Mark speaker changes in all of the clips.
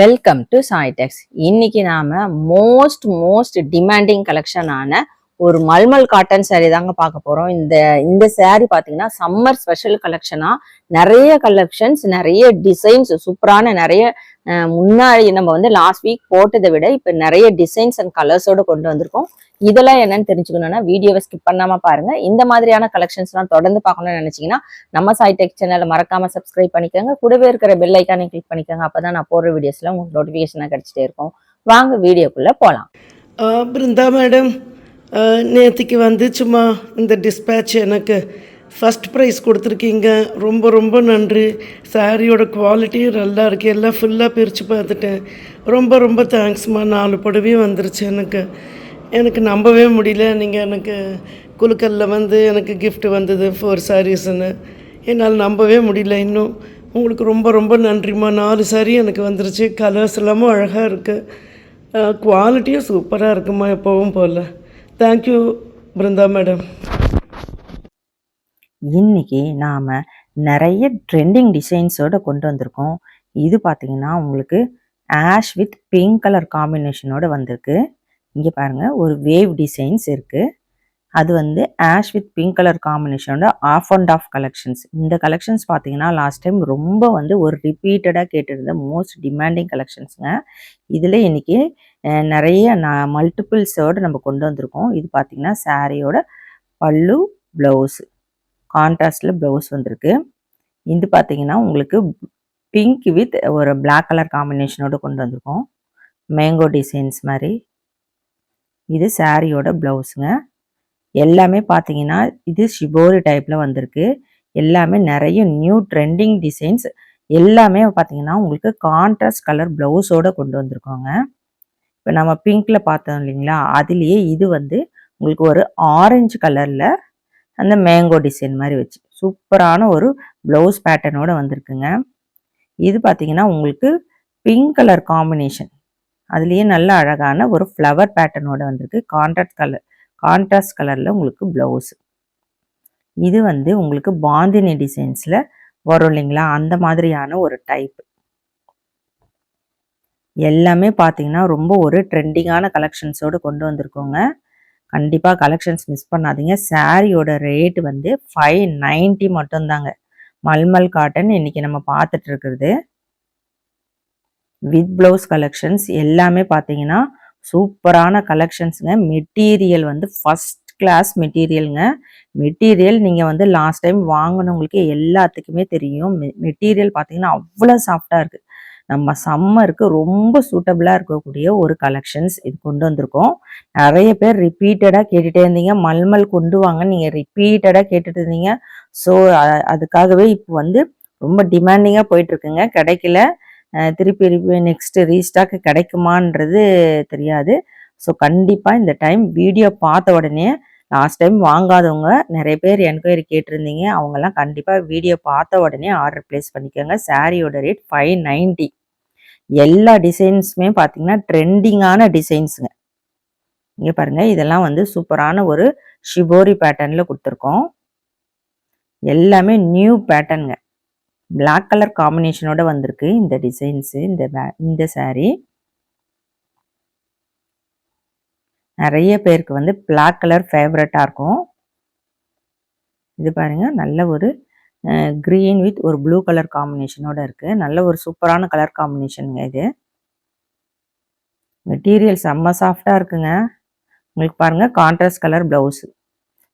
Speaker 1: Welcome to சாய்டெக்ஸ் இன்னைக்கு நாம most most demanding கலெக்ஷனான ஒரு மல்மல் காட்டன் சேரீ தாங்க பார்க்க போறோம். இந்த இந்த saree பாத்தீங்கன்னா சம்மர் ஸ்பெஷல் கலெக்ஷனா நிறைய கலெக்ஷன்ஸ் நிறைய டிசைன்ஸ் சூப்பரான நிறைய முன்னாடி நம்ம வந்து லாஸ்ட் வீக் போட்டதை விட இப்ப நிறைய டிசைன்ஸ் அண்ட் கலர்ஸோட கொண்டு வந்திருக்கோம். இதெல்லாம் என்னன்னு தெரிஞ்சுக்கணும்னா வீடியோவை ஸ்கிப் பண்ணாம பாருங்க. இந்த மாதிரியான கலெக்ஷன்ஸ்லாம் தொடர்ந்து பார்க்கணும்னு நினைச்சீங்கன்னா நம்ம சாய்டெக் சேனலை மறக்காம சப்ஸ்கிரைப் பண்ணிக்கோங்க. கூடவே இருக்கிற பெல் ஐக்கானே கிளிக் பண்ணிக்கோங்க. அப்பதான் நான் போடுற வீடியோஸ்லாம் உங்களுக்கு நோட்டிஃபிகேஷனாக கிடைச்சிட்டே இருக்கும். வாங்க வீடியோக்குள்ள போலாம்.
Speaker 2: பிருந்தா மேடம். நேற்றுக்கு வந்து சும்மா இந்த டிஸ்பேட்ச் எனக்கு ஃபஸ்ட் ப்ரைஸ் கொடுத்துருக்கீங்க. ரொம்ப ரொம்ப நன்றி. சாரியோட குவாலிட்டியும் நல்லா இருக்குது எல்லாம் ஃபுல்லாக பிரித்து பார்த்துட்டேன். ரொம்ப ரொம்ப தேங்க்ஸ்மா நாலு புடவையும் வந்துருச்சு எனக்கு. எனக்கு நம்பவே முடியல. நீங்கள் எனக்கு குலுக்கல்ல வந்து எனக்கு கிஃப்ட் வந்தது ஃபோர் சாரீஸ்ன்னு என்னால் நம்பவே முடியல இன்னும். உங்களுக்கு ரொம்ப ரொம்ப நன்றிம்மா. நாலு சாரி எனக்கு வந்துருச்சு. கலர்ஸ் எல்லாமும் அழகாக இருக்குது குவாலிட்டியும் சூப்பராக இருக்குமா எப்போவும் போல். தேங்க்யூ பிருந்தா மேடம்
Speaker 1: இன்னைக்கு நாம் நிறைய ட்ரெண்டிங் டிசைன்ஸோட கொண்டு வந்திருக்கோம். இது பார்த்தீங்கன்னா உங்களுக்கு ஆஷ் வித் பிங்க் கலர் காம்பினேஷனோட வந்திருக்கு. இங்கே பாருங்கள் ஒரு வேவ் டிசைன்ஸ் இருக்குது அது வந்து ஆஷ் வித் பிங்க் கலர் காம்பினேஷனோட ஆஃப் அண்ட் ஆஃப் கலெக்ஷன்ஸ் இந்த கலெக்ஷன்ஸ் பார்த்தீங்கன்னா லாஸ்ட் டைம் ரொம்ப வந்து ஒரு ரிப்பீட்டடாக கேட்டிருந்த மோஸ்ட் டிமாண்டிங் கலெக்ஷன்ஸுங்க இதில் இன்றைக்கி நிறைய நான் மல்டிபிள்ஸோடு நம்ம கொண்டு வந்திருக்கோம். இது பார்த்தீங்கன்னா சாரியோட பல்லு ப்ளவுஸ் கான்ட்ராஸ்டில் ப்ளவுஸ் வந்திருக்கு. இது பார்த்திங்கன்னா உங்களுக்கு பிங்க் வித் ஒரு பிளாக் கலர் காம்பினேஷனோட கொண்டு வந்திருக்கோம். மேங்கோ டிசைன்ஸ் மாதிரி. இது சாரியோட ப்ளவுஸுங்க எல்லாமே பார்த்தீங்கன்னா இது ஷிபோரி டைப்பில் வந்திருக்கு. எல்லாமே நிறைய நியூ ட்ரெண்டிங் டிசைன்ஸ் எல்லாமே பார்த்தீங்கன்னா உங்களுக்கு கான்ட்ராஸ்ட் கலர் ப்ளவுஸோட கொண்டு வந்திருக்கோங்க. இப்போ நம்ம பிங்க்ல பார்த்தோம் இல்லைங்களா? அதுலேயே இது வந்து உங்களுக்கு ஒரு ஆரஞ்சு கலரில் அந்த மேங்கோ டிசைன் மாதிரி வச்சு சூப்பரான ஒரு ப்ளவுஸ் பேட்டர்னோட வந்திருக்குங்க. இது பார்த்தீங்கன்னா உங்களுக்கு பிங்க் கலர் காம்பினேஷன் அதுலேயே நல்ல அழகான ஒரு ஃப்ளவர் பேட்டர்னோட வந்திருக்கு. கான்ட்ராஸ்ட் கலர் கான்ட்ராஸ்ட் கலரில் உங்களுக்கு ப்ளவுஸ் இது வந்து உங்களுக்கு பாந்தினி டிசைன்ஸில் வரும் இல்லைங்களா? அந்த மாதிரியான ஒரு டைப் எல்லாமே பார்த்தீங்கன்னா ரொம்ப ஒரு ட்ரெண்டிங்கான கலெக்ஷன்ஸோடு கொண்டு வந்திருக்கோங்க. கண்டிப்பாக கலெக்ஷன்ஸ் மிஸ் பண்ணாதீங்க. சாரியோட ரேட் வந்து ஃபைவ் நைன்ட்டி மட்டும்தாங்க. மல்மல் காட்டன் இன்னைக்கு நம்ம பார்த்துட்டு இருக்கிறது வித் ப்ளவுஸ் கலெக்ஷன்ஸ் எல்லாமே பார்த்தீங்கன்னா சூப்பரான கலெக்ஷன்ஸுங்க மெட்டீரியல் வந்து ஃபஸ்ட் கிளாஸ் மெட்டீரியலுங்க மெட்டீரியல் நீங்கள் வந்து லாஸ்ட் டைம் வாங்கினவங்களுக்கு எல்லாத்துக்குமே தெரியும். மெட்டீரியல் பார்த்தீங்கன்னா அவ்வளோ சாஃப்டாக இருக்குது நம்ம சம்மருக்கு ரொம்ப சூட்டபிளாக இருக்கக்கூடிய ஒரு கலெக்ஷன்ஸ் இது கொண்டு வந்திருக்கோம். நிறைய பேர் ரிப்பீட்டடாக கேட்டுகிட்டே இருந்தீங்க. மல்மல் கொண்டு வாங்க நீங்கள் ரிப்பீட்டடாக கேட்டுட்டு இருந்தீங்க. ஸோ அதுக்காகவே இப்போ வந்து ரொம்ப டிமாண்டிங்காக போயிட்டுருக்குங்க. கிடைக்கல. திருப்பி திருப்பி நெக்ஸ்ட்டு ரீஸ்டாக் கிடைக்குமான்றது தெரியாது. ஸோ கண்டிப்பாக இந்த டைம் வீடியோ பார்த்த உடனே லாஸ்ட் டைம் வாங்காதவங்க நிறைய பேர் என்கொயரி கேட்டிருந்தீங்க. அவங்கெல்லாம் கண்டிப்பாக வீடியோ பார்த்த உடனே ஆர்டர் ப்ளேஸ் பண்ணிக்கோங்க. சாரியோட ரேட் ஃபைவ் நைன்ட்டி எல்லா டிசைன்ஸுமே பார்த்தீங்கன்னா ட்ரெண்டிங்கான டிசைன்ஸுங்க இங்கே பாருங்க இதெல்லாம் வந்து சூப்பரான ஒரு ஷிபோரி பேட்டர்னில் கொடுத்துருக்கோம். எல்லாமே நியூ பேட்டர்னுங்க பிளாக் கலர் காம்பினேஷனோட வந்திருக்கு இந்த டிசைன்ஸு இந்த இந்த சாரீ நிறைய பேருக்கு வந்து பிளாக் கலர் ஃபேவரட்டாக இருக்கும். இது பாருங்க நல்ல ஒரு க்ரீன் வித் ஒரு ப்ளூ கலர் காம்பினேஷனோட இருக்கு. நல்ல ஒரு சூப்பரான கலர் காம்பினேஷனுங்க இது. மெட்டீரியல் செம்ம சாஃப்டாக இருக்குங்க. உங்களுக்கு பாருங்க கான்ட்ராஸ்ட் கலர் ப்ளவுஸ்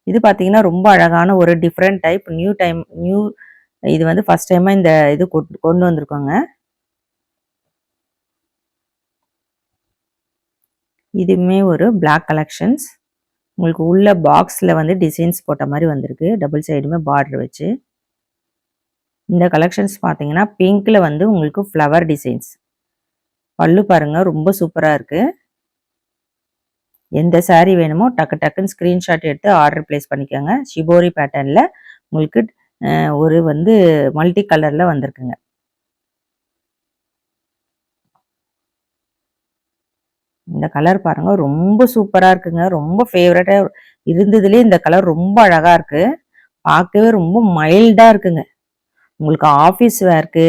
Speaker 1: இது பார்த்தீங்கன்னா ரொம்ப அழகான ஒரு different type new time new இது வந்து ஃபர்ஸ்ட் டைமாக இந்த இது கொண்டு கொண்டு வந்திருக்கோங்க. இதுவுமே ஒரு பிளாக் கலெக்ஷன்ஸ் உங்களுக்கு உள்ள பாக்ஸில் வந்து டிசைன்ஸ் போட்ட மாதிரி வந்திருக்கு. டபுள் சைடுமே பார்டர் வச்சு. இந்த கலெக்ஷன்ஸ் பார்த்தீங்கன்னா பிங்க்ல வந்து உங்களுக்கு ஃப்ளவர் டிசைன்ஸ் பல்லு பாருங்க ரொம்ப சூப்பராக இருக்கு. எந்த saree வேணுமோ டக்கு டக்குன்னு ஸ்க்ரீன்ஷாட் எடுத்து ஆர்டர் ப்ளேஸ் பண்ணிக்கோங்க. ஷிபோரி பேட்டர்னில் உங்களுக்கு ஒரு வந்து மல்டி கலரில் வந்திருக்குங்க. இந்த கலர் பாருங்க ரொம்ப சூப்பரா இருக்குங்க. ரொம்ப ஃபேவரட்டா இருந்ததுலேயே இந்த கலர் ரொம்ப அழகா இருக்கு. பார்க்கவே ரொம்ப மைல்டா இருக்குங்க. உங்களுக்கு ஆஃபீஸ் வேர்க்கு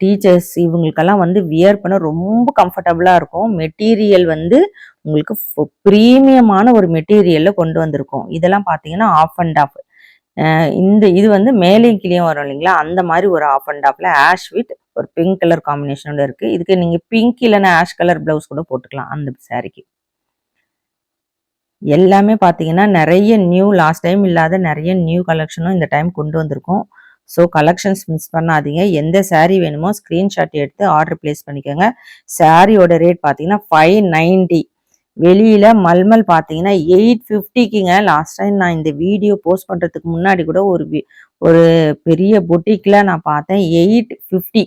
Speaker 1: டீச்சர்ஸ் இவங்களுக்கெல்லாம் வந்து வியர் பண்ண ரொம்ப கம்ஃபர்டபுளாக இருக்கும். மெட்டீரியல் வந்து உங்களுக்கு ப்ரீமியமான ஒரு மெட்டீரியலில் கொண்டு வந்திருக்கும். இதெல்லாம் பார்த்தீங்கன்னா ஆஃப் அண்ட் ஆஃப் இந்த இது வந்து மேலேயும் கீழேயும் வரும் இல்லைங்களா? அந்த மாதிரி ஒரு ஆஃப் அண்ட் ஆஃப்ல ஆஷ் வித் ஒரு பிங்க் கலர் காம்பினேஷனோட இருக்கு. இதுக்கு நீங்க பிங்க் இல்லைன்னா ஆஷ் கலர் பிளவுஸ் கூட போட்டுக்கலாம் அந்த சாரிக்கு எல்லாமே பார்த்தீங்கன்னா நிறைய நியூ லாஸ்ட் டைம் இல்லாத நிறைய நியூ கலெக்ஷனும் இந்த டைம் கொண்டு வந்திருக்கோம். ஸோ கலெக்ஷன்ஸ் மிஸ் பண்ணாதீங்க. எந்த சாரீ வேணுமோ ஸ்க்ரீன்ஷாட் எடுத்து ஆர்டர் பிளேஸ் பண்ணிக்கோங்க. சாரியோட ரேட் பார்த்தீங்கன்னா ஃபைவ் நைன்டி வெளியில் மல்மல் பார்த்தீங்கன்னா எயிட் ஃபிஃப்டிக்குங்க லாஸ்ட் டைம் நான் இந்த வீடியோ போஸ்ட் பண்ணுறதுக்கு முன்னாடி கூட ஒரு வி- ஒரு பெரிய பொட்டிக்கில் நான் பார்த்தேன். எயிட் ஃபிஃப்டி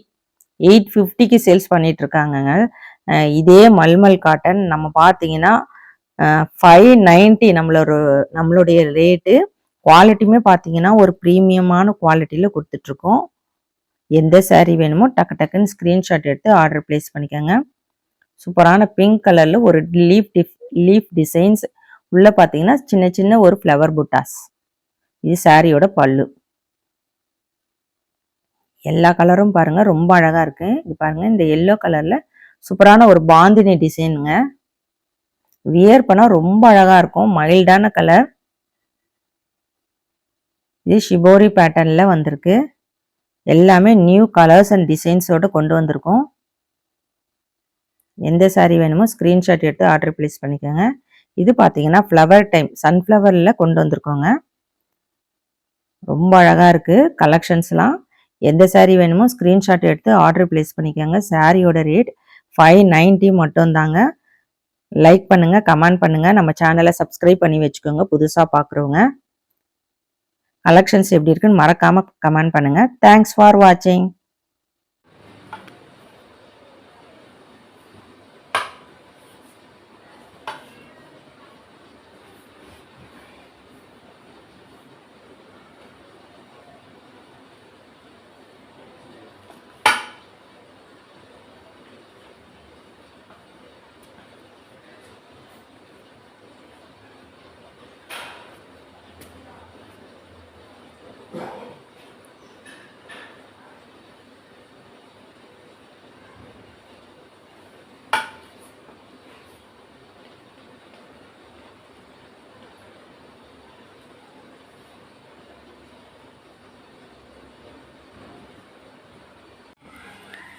Speaker 1: எயிட் ஃபிஃப்டிக்கு சேல்ஸ் பண்ணிட்டு இருக்காங்கங்க இதே மல்மல் காட்டன் நம்ம பார்த்தீங்கன்னா ஃபைவ் நைன்ட்டி நம்மளோட நம்மளுடைய ரேட்டு குவாலிட்டியுமே பார்த்தீங்கன்னா ஒரு ப்ரீமியமான குவாலிட்டியில் கொடுத்துட்ருக்கோம். எந்த saree வேணுமோ டக்கு டக்குன்னு ஸ்க்ரீன்ஷாட் எடுத்து ஆர்டர் பிளேஸ் பண்ணிக்கோங்க. சூப்பரான பிங்க் கலரில் ஒரு லீஃப் டிஃப் லீஃப் டிசைன்ஸ் உள்ளே பார்த்தீங்கன்னா சின்ன சின்ன ஒரு ஃப்ளவர் புட்டாஸ் இது சாரியோட பல்லு. எல்லா கலரும் பாருங்க ரொம்ப அழகாக இருக்குது இது பாருங்கள் இந்த எல்லோ கலரில் சூப்பரான ஒரு பாந்தினி டிசைனுங்க வியர் பண்ணால் ரொம்ப அழகாக இருக்கும். மைல்டான கலர் இது ஷிபோரி பேட்டர்ன்ல வந்திருக்கு. எல்லாமே நியூ கலர்ஸ் அண்ட் டிசைன்ஸோட கொண்டு வந்திருக்கோம். எந்த சாரீ வேணுமோ ஸ்க்ரீன்ஷாட் எடுத்து ஆர்டர் ப்ளேஸ் பண்ணிக்கோங்க. இது பார்த்தீங்கன்னா ஃப்ளவர் டைம் சன்ஃப்ளவரில் கொண்டு வந்திருக்கோங்க. ரொம்ப அழகா இருக்கு கலெக்ஷன்ஸ்லாம் எந்த சாரீ வேணுமோ ஸ்க்ரீன்ஷாட் எடுத்து ஆர்டர் பிளேஸ் பண்ணிக்கோங்க. சாரியோட ரேட் ஃபைவ் நைன்ட்டி மட்டும் தாங்க. லைக் பண்ணுங்க கமெண்ட் பண்ணுங்க. நம்ம சேனலை சப்ஸ்கிரைப் பண்ணி வச்சுக்கோங்க. புதுசாக பார்க்குறவங்க கலெக்ஷன்ஸ் எப்படி இருக்குன்னு மறக்காம கமெண்ட் பண்ணுங்க. தேங்க்ஸ் ஃபார் வாட்சிங்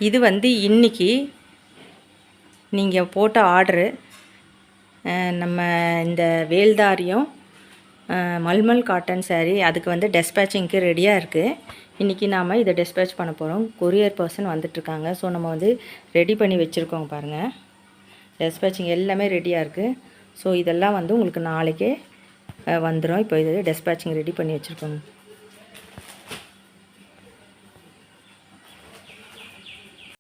Speaker 1: இது வந்து இன்னைக்கு நீங்கள் போட்ட ஆர்டரு. நம்ம இந்த வேல்தாரியும் மல்மல் காட்டன் saree அதுக்கு வந்து டெஸ்பேச்சிங்க்கு ரெடியாக இருக்குது இன்றைக்கி நாம் இதை டெஸ்பேச் பண்ண போகிறோம் கொரியர் பர்சன் வந்துட்டுருக்காங்க ஸோ நம்ம வந்து ரெடி பண்ணி வச்சுருக்கோங்க பாருங்கள் டெஸ்பேச்சிங் எல்லாமே ரெடியாக இருக்குது ஸோ இதெல்லாம் வந்து உங்களுக்கு நாளைக்கே வந்துடும் இப்போ இது டெஸ்பேச்சிங் ரெடி பண்ணி வச்சுருக்கோங்க